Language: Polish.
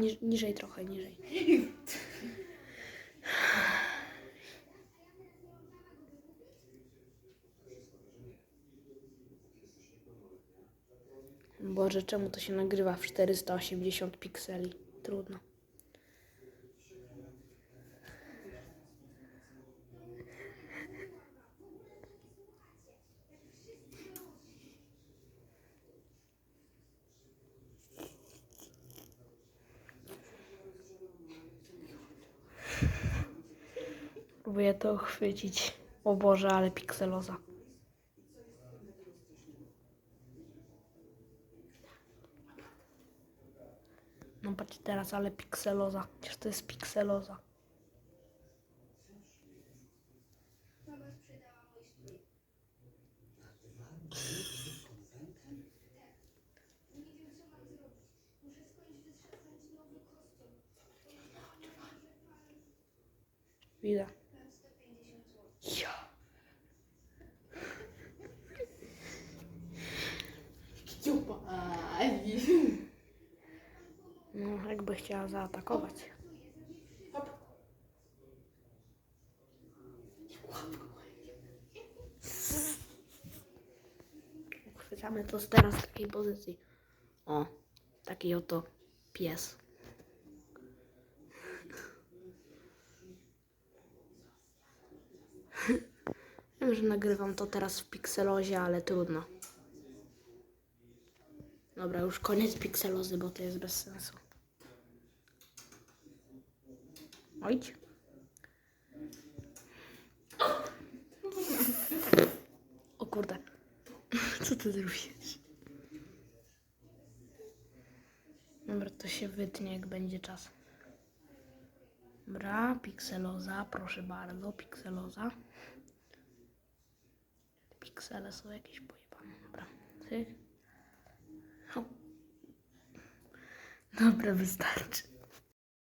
Niż, niżej trochę, niżej. Boże, czemu to się nagrywa w 480 pikseli? Trudno. Próbuję to chwycić. O Boże, ale pikseloza. No patrz teraz, ale pikseloza. Przecież to jest pikseloza. Widzę. No, jakby chciała zaatakować. Chwytamy to z teraz z takiej pozycji. O, taki oto pies. Wiem, że nagrywam to teraz w pikselozie, ale trudno. Dobra, już koniec pikselozy, bo to jest bez sensu. Ojdź. O kurde. Co ty zrobiłeś? Dobra, to się wytnie, jak będzie czas. Dobra, pikseloza, proszę bardzo, pikseloza. Piksele są jakieś pojebane. Dobra. O. Dobra, wystarczy.